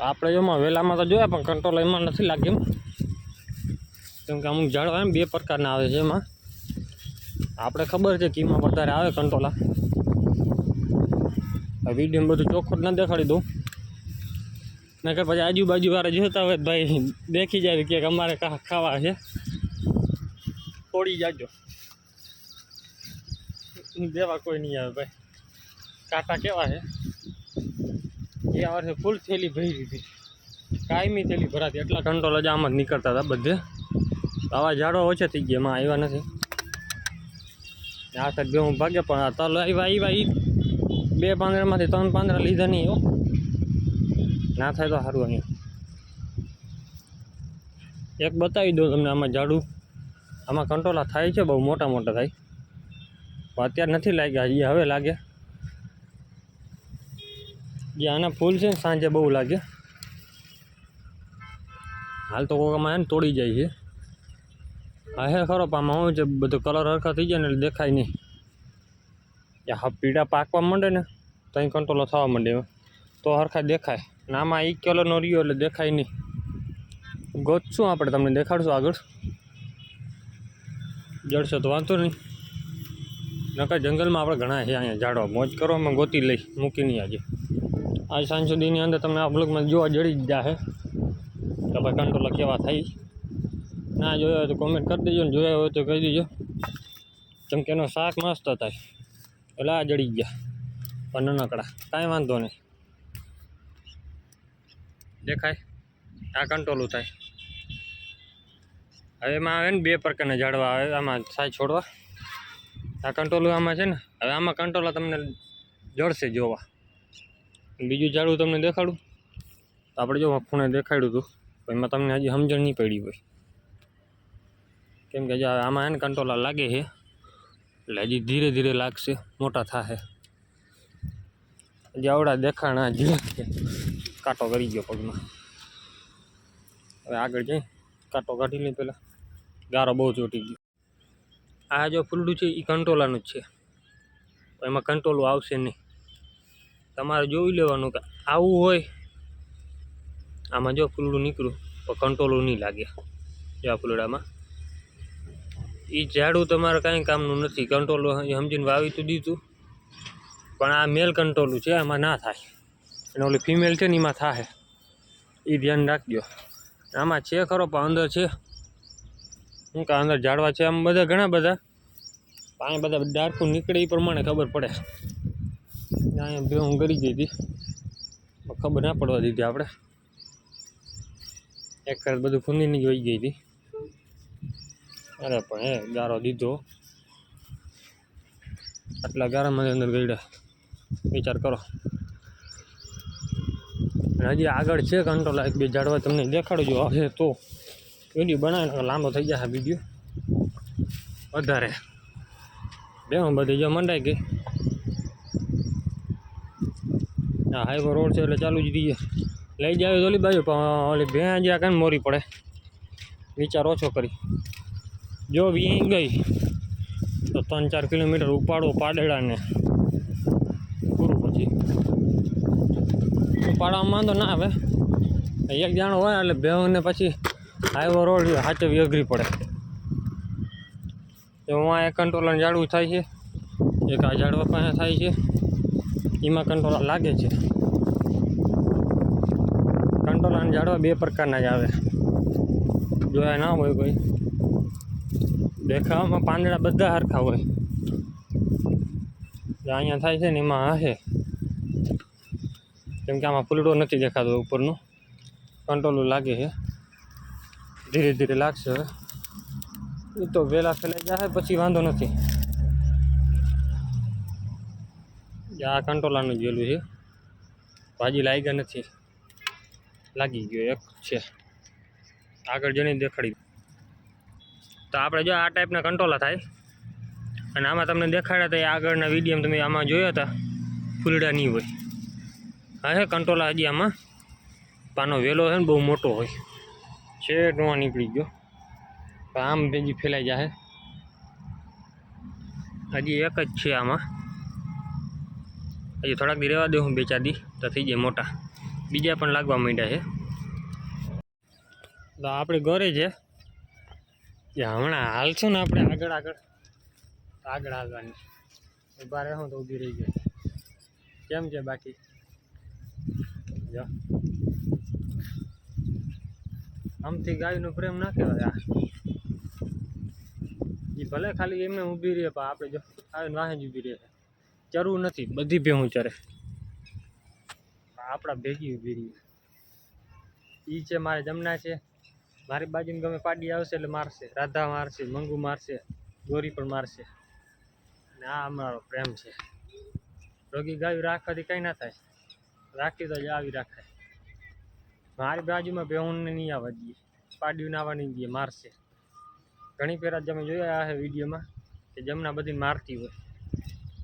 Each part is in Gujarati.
આપણે એમાં વહેલામાં તો જોયા, પણ કંટ્રોલ એમાં નથી લાગે એમ. કેમ કે અમુક ઝાડવા એમ બે પ્રકારના આવે છે એમાં. આપણે ખબર છે કે એમાં વધારે આવે કંટ્રોલા વીડિયો બધું ચોખ્ખું જ ન દેખાડી દઉં. નકર પછી આજુબાજુ વાળા જોતા હોય ભાઈ દેખી જાય કે અમારે ખાવા છે. તોડી જાજો. દેવા કોઈ નહીં આવે ભાઈ. કાંટા કેવા છે? એ આ વર્ષે ફૂલ થેલી ભરી હતી કાયમી થેલી ભરાતી. એટલા કંટ્રોલ જ આમ જ નીકળતા હતા બધે. આવા ઝાડો ઓછા થઈ ગયા, એમાં આવ્યા નથી. આ સાઈડ બે હું ભાગે પણ આ તલ આવ્યા આવ્યા ઈ બે પાંદડામાંથી ત્રણ પાંદડા લીધા નહીં, હો. ના થાય તો સારું અહીં એક બતાવી દઉં તમને આમાં ઝાડુ. આમાં કંટ્રોલા થાય છે, બહુ મોટા મોટા થાય. પણ અત્યારે નથી લાગ્યા હજી હવે લાગે જે આના ફૂલ છે ને, સાંજે બહુ લાગે. હાલ તો કોકામાં એને તોડી જાય છે. હા હે ખરો આમાં શું છે, બધો કલર હરખા થઈ જાય ને એટલે દેખાય નહીં. એ હા, પીળા પાકવા માંડે ને તો અહીં કંટ્રોલો થવા માંડે તો હરખા દેખાય. ને આમાં એક કલરનો રહ્યો એટલે દેખાય નહીં. ગોતશું આપણે, તમને દેખાડશું આગળ. જડશે તો વાંધો નહીં. નકર જંગલમાં આપણે ઘણા છે અહીંયા ઝાડવા. મોજ કરવામાં ગોતી લઈ. મૂકી નહીં આજે. આજ સાંજ સુધીની અંદર તમને આ બ્લોગમાં જોવા જડી જ છે કે ભાઈ કંટ્રોલ કેવા થાય ના જોયો હોય તો કોમેન્ટ કરી દેજો ને જોયા હોય તો કહી દેજો. કેમ કે એનો શાક મસ્ત થાય એટલે આ જડી ગયા. પણ નાનકડા, કાંઈ વાંધો નહીં. દેખાય? આ કંટ્રોલું થાય. હવે એમાં આવે ને બે પ્રકારના ઝાડવા આવે, આમાં સાય છોડવા. આ કંટ્રોલું આમાં છે ને, હવે આમાં કંટ્રોલ તમને જળશે જોવા. બીજું ઝાડું તમને દેખાડું? તો આપણે જો ખૂણે દેખાડ્યું હતું, તો એમાં તમને હજી સમજણ નહીં પડી હોય. કેમ કે જે આમાં એને કંટ્રોલા લાગે છે, એટલે હજી ધીરે ધીરે લાગશે, મોટા થશે હજી આવડા દેખાણા જે કાંટો કરી ગયો પગમાં. હવે આગળ જઈ, કાંટો કાઢી લઈ પહેલાં ગારો બહુ ચોટી ગયો. આ જો ફૂલડું છે એ કંટ્રોલાનું જ છે. તો એમાં કંટ્રોલું આવશે નહીં. તમારે જોઈ લેવાનું કે આવું હોય, આમાં જો ફૂલડું નીકળ્યું પણ કંટ્રોલું નહીં લાગે. જો આ ફૂલડામાં. એ ઝાડું તમારે કાંઈ કામનું નથી. કંટ્રોલ સમજીને વાવી તો દીધું. પણ આ મેલ કંટ્રોલું છે, આમાં ના થાય. અને ઓલી ફિમેલ છે ને, એમાં થાય એ ધ્યાન રાખજો. આમાં છે ખરો, પણ અંદર છે. શું કે અંદર ઝાડવા છે, આમ બધા ઘણા બધા. પાણી બધા ડાર્કું નીકળે એ પ્રમાણે ખબર પડે. અહીંયા બે હું કરી ગઈ હતી. ખબર ના પડવા દીધી આપણે. એક વખત બધું ફૂંદીની જોઈ ગઈ હતી. અરે પણ હે, ગારો દીધો. આટલા ગારામાં અંદર ગયડા. વિચાર કરો. હજી આગળ છે કંટ્રોલ એક બે ઝાડવા તમને દેખાડજો હશે તો વીડિયો બનાવીને લાંબો થઈ જશે વીડિયો વધારે. બે બધી જો મંડાઈ ગઈ. હા હાઈવે રોડ છે એટલે ચાલુ જ રહીએ લઈ જાય તો ઓલી બાજુ, પણ ઓલી ભેં જ્યાં કાંઈ મોરી પડે. વિચાર ઓછો કરી. જો વી ગઈ, તો ત્રણ ચાર કિલોમીટર ઉપાડો પાડેડાને. પૂરું પછી. ઉપાડવામાં વાંધો ના આવે. એક જાણો હોય એટલે ભેવને પછી હાઈવે રોડ સાચવી અઘરી પડે. તો હું આ કંટ્રોલર જાડવું થાય છે, એક આ ઝાડવા પાસે થાય છે. એમાં કંટોલા લાગે છે. કંટ્રોલર ઝાડવા બે પ્રકારના જ આવે. જોયા ના હોય કોઈ. દેખાવામાં પાંદડા બધા સરખા હોય. અહીંયા થાય છે ને એમાં હશે કેમ કે આમાં ફૂલડો નથી દેખાતો ઉપરનું. કંટ્રોલું લાગે છે. ધીરે ધીરે લાગશે હવે. એ તો વહેલા ફેલાઈ જાય પછી વાંધો નથી જે આ કંટ્રોલાનું જેલું છે. ભાજી લાગ્યા નથી. લાગી ગયો એક છે. આગળ જઈને દેખાડી તો આપણે જો આ ટાઈપના કંટ્રોલા થાય. અને આમાં તમને દેખાડ્યા હતા એ આગળના વીડિયો તમે આમાં જોયા હતા. ફૂલડા નહીં હોય. હા હે કંટ્રોલા હજી આમાં. પાનો વેલો છે ને બહુ મોટો હોય. છે નોવા નીકળી ગયો. આમ બીજી ફેલાઈ જાય હજી એક જ છે આમાં. હજી થોડાક દી રહેવા દઉં બે ચાર દી, તો થઈ જાય મોટા. બીજા પણ લાગવા માંડ્યા છે. તો આપણે ઘરે છે. એ હમણાં હાલશું ને આપણે આગળ આગળ. આગળ હાલવાની. ઊભા રહું તો ઊભી રહી ગઈ કેમ છે બાકી? જો. આમથી ગાયનો પ્રેમ ના કહેવાય. આ. એ ભલે ખાલી એમને ઊભી રહીએ પણ આપણે જો, આવીને વાહે જ ઊભી રહે. ચરવું નથી, બધી ભેહું ચરે. આપણા ભેગી ઊભી એ છે મારે જમના છે. મારી બાજુમાં ગમે પાડી આવશે એટલે મારશે. રાધા મારશે, મંગુ મારશે, ગોરી પણ મારશે. અને આ અમારો પ્રેમ છે. રોગી ગાયું રાખવાથી કંઈ ના થાય. રાખી તો જ આવી રાખાય મારી બાજુમાં બેહુંને નહીં આવવા દઈએ. પાડ્યું આવવા નહીં દઈએ, મારશે. ઘણી પહેલાં તમે જોયા હશે વિડીયોમાં કે જમના બધી મારતી હોય.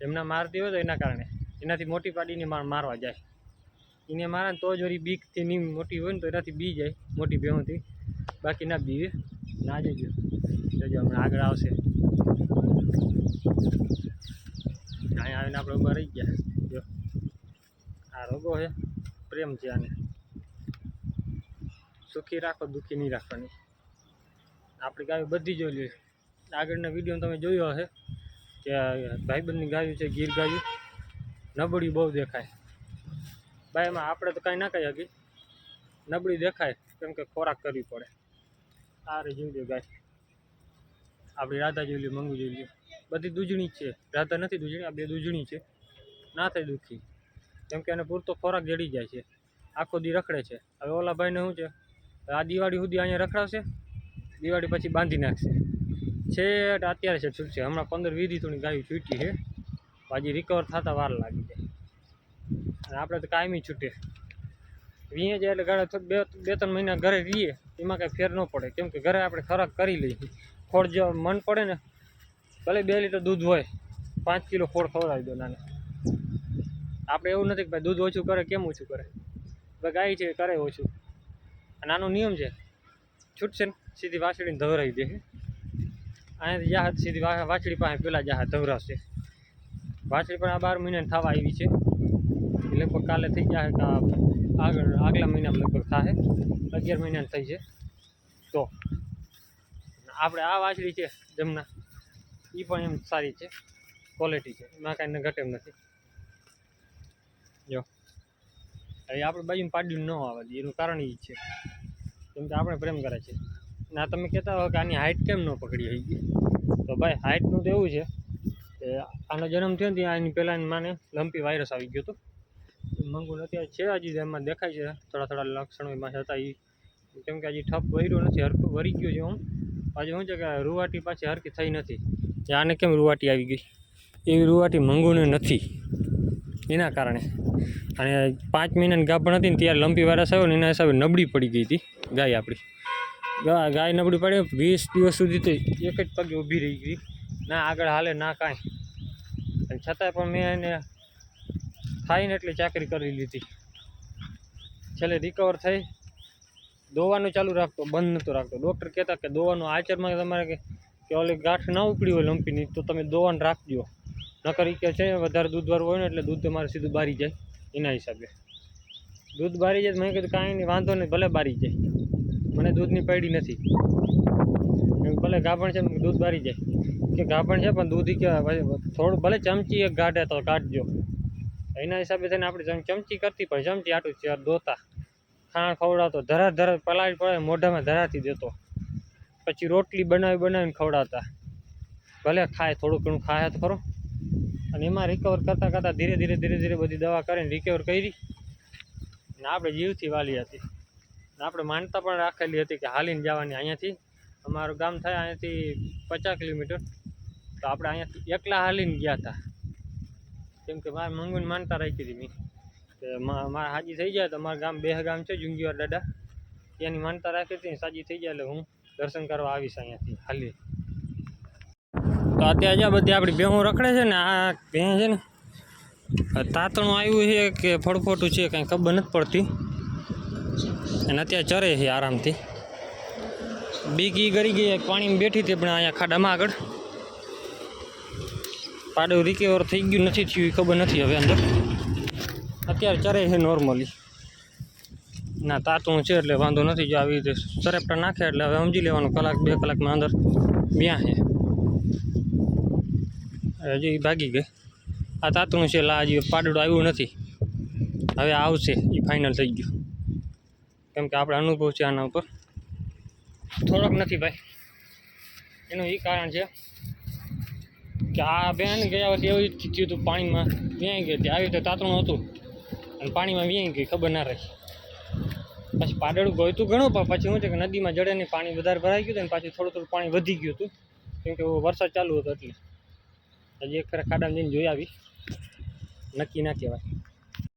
જમના મારતી હોય તો એના કારણે. એનાથી મોટી પાડીને માર મારવા જાય. એને મારે તો જ વળી બીકથી નહીં મોટી હોય ને તો એનાથી બી જાય, મોટી ભેહોથી. બાકી ના બીવે ના જજો જજો હમણાં આગળ આવશે. અહીંયા આવીને આપણે ઊભા રહી ગયા. જો. આ રોગો છે. પ્રેમ છે આને. સુખી રાખો, દુઃખી નહીં રાખવાની. આપણી ગાય બધી જોઈ લે આગળના વીડિયો તમે જોયો હશે. કે ભાઈબંધની ગાયું છે, ગીર ગાયું. નબળી બહુ દેખાય. ભાઈ, એમાં આપણે તો કાંઈ ના કહી શકીએ. નબળી દેખાય, કેમ કે ખોરાક કરવી પડે. આ રે ગાય. આપણી રાધા જોઈ લો મંગુ જોઈ લો બધી દૂજણી છે. રાધા નથી દૂજણી, આ બે દૂજણી છે. ના થાય દુઃખી. કેમ કે એને પૂરતો ખોરાક જડી જાય છે. આખો દી રખડે છે. હવે ઓલા ભાઈને શું છે? આ દિવાળી સુધી અહીંયા રખડાવશે? દિવાળી પછી બાંધી નાખશે. છેટ અત્યારે છે છૂટશે. હમણાં પંદર વીસ થોડી ગાયું છૂટી છે. પાછી રિકવર થતા વાર લાગી જાય. અને આપણે તો કાયમી છૂટે. વીએ જાય એટલે ઘરે બે બે, ત્રણ મહિના ઘરે રહીએ, એમાં કાંઈ ફેર ન પડે. કેમ કે ઘરે આપણે ખોરાક કરી લઈએ. ખોળ જો મન પડે ને, ભલે બે લીટર દૂધ હોય, પાંચ કિલો ખોળ ખવડાવી દો નાને. આપણે એવું નથી કે ભાઈ દૂધ ઓછું કરે, કેમ ઓછું કરે? ભાઈ ગાય છે, કરે ઓછું. આ નાનો નિયમ છે. છૂટશે ને, સીધી વાસળીને ધવરાવી દે. અહીંયાથી જહાજ સીધી વાછડી પાસે પેલા જહાજ ધવરાશે. વાછડી પણ આ બાર મહિનાને થવા આવી છે. લગભગ કાલે થઈ જાય આગળ, આગલા મહિનામાં લગભગ થાય અગિયાર મહિનાને થઈ છે. તો આપણે આ વાછડી છે જમના. એ પણ એમ સારી છે. ક્વોલિટી છે. એમાં કાંઈ ઘટે એમ નથી. જો. હવે આપણે બાજુમાં પાડ્યું ન દઈએ એનું કારણ એ છે. કેમ કે આપણે પ્રેમ કરે છે. ના તમે કહેતા હો કે આની હાઇટ કેમ ન પકડી હોય ગઈ તો ભાઈ હાઇટનું તો એવું છે કે આનો જન્મ થયો ને ત્યાં એની પહેલાં માને લંપી વાયરસ આવી ગયો હતો મંગુલ અત્યારે છે હજી એમાં દેખાય છે, થોડા થોડા લક્ષણો એમાં હતા એ કેમ કે હજી ઠપ વર્યો નથી, હરખું વરી ગયો છે હું. આજે શું છે કે રૂવાટી પાછી હરખી થઈ નથી. આને કેમ રૂવાટી આવી ગઈ? એવી રૂવાટી મંગુને નથી. એના કારણે. અને પાંચ મહિનાની ગાભણ હતી ને ત્યારે લંપી વાયરસ આવ્યો ને એના હિસાબે નબળી પડી ગઈ હતી ગાય આપણી. ગાય નબળી પડી, વીસ દિવસ સુધી તો એક જ પગે ઊભી રહી ગઈ. ના આગળ હાલે, ના કાંઈ. અને છતાંય પણ મેં એને થાય ને એટલી ચાકરી કરી લીધી. છેલ્લે રિકવર થઈ. દોવાનું ચાલુ રાખતો, બંધ નહોતો રાખતો. ડૉક્ટર કહેતા કે દોવાનું આચરમાં તમારે કે ઓલી ગાંઠ ના ઉપડી હોય લંપીની, તો તમે દોવાનું રાખજો. નકર ઈ કે છે, વધારે દૂધવાળું હોય ને એટલે દૂધ તમારે સીધું બારી જાય, એના હિસાબે. દૂધ બારી જાય મેં કીધું કાંઈ નહીં, વાંધો નહીં, ભલે બારી જાય. મને દૂધની પડી નથી. ભલે ગાભણ છે દૂધ બારી જાય. કે ગાભણ છે પણ દૂધ કે થોડું ભલે ચમચી એક ગાઢે તો કાઢજો એના હિસાબે થઈને આપણે ચમ- ચમચી કરતી પણ ચમચી આટું છે દોતા. ખાણ ખવડાવતો, ધરા ધરા પલાળી પડે મોઢામાં ધરાથી દેતો. પછી રોટલી બનાવી બનાવીને ખવડાવતા. ભલે ખાય, થોડું ઘણું ખાય તો ખરો. અને એમાં રિકવર કરતાં કરતાં ધીરે ધીરે ધીરે ધીરે બધી દવા કરીને રિકવર કરી. ને આપણે જીવથી વાલી હતી. આપણે માનતા પણ રાખેલી હતી કે હાલીને જવાની અહીંયાથી. અમારું ગામ થાય અહીંયાથી પચાસ કિલોમીટર. તો આપણે અહીંયાથી એકલા હાલીને ગયા હતા. કેમ કે મારે મંગુને માનતા રાખી હતી મેં. કે મારે હાજી થઈ જાય તો અમારું ગામ બે ગામ છે, જુંગીવાર દાદા. ત્યાંની માનતા રાખી હતી સાજી થઈ જાય એટલે હું દર્શન કરવા આવીશ અહીંયાથી હાલી તો અત્યારે જ્યાં બધી આપણી ભેહું રખડે છે ને, આ ભેં છે ને તાતણું આવ્યું છે કે ફળફોટું છે, કાંઈ ખબર નથી પડતી. અને અત્યારે ચરે છે આરામથી. બીકી ગરી ગઈ પાણીમાં બેઠી હતી પણ અહીંયા ખાડામાં આગળ. પાડું રિકવર થઈ ગયું, નથી થયું એ ખબર નથી હવે અંદર. અત્યારે ચરે છે નોર્મલી ના તાતું છે એટલે વાંધો નથી જો આવી રીતે સરેપટા નાખે એટલે હવે સમજી લેવાનું, કલાક, બે કલાકમાં અંદર બ્યાં છે. હજી એ ભાગી ગઈ. આ તાતું છે એટલે હજી પાડું આવ્યું નથી. હવે આવશે એ ફાઇનલ થઈ ગયું. કેમ કે આપણે અનુભવ છે આના ઉપર. થોડોક નથી ભાઈ. એનું એ કારણ છે કે આ બેન ગયા વખતે એવું જ થયું હતું પાણીમાં વ્યાઈ ગઈ હતી. આવી રીતે તાતણું હતું અને પાણીમાં વ્યાઈ ગઈ, ખબર ના રહી. પછી પાડળું ગયું ઘણું, પણ પછી શું છે કે નદીમાં જડે નહીં પાણી વધારે ભરાઈ ગયું હતું ને પાછું થોડું થોડું પાણી વધી ગયું હતું. કેમ કે વરસાદ ચાલુ હતો એટલે. હજી એક ફેર ખાડામાં જઈને જોઈ આવી. નક્કી ના કહેવાય.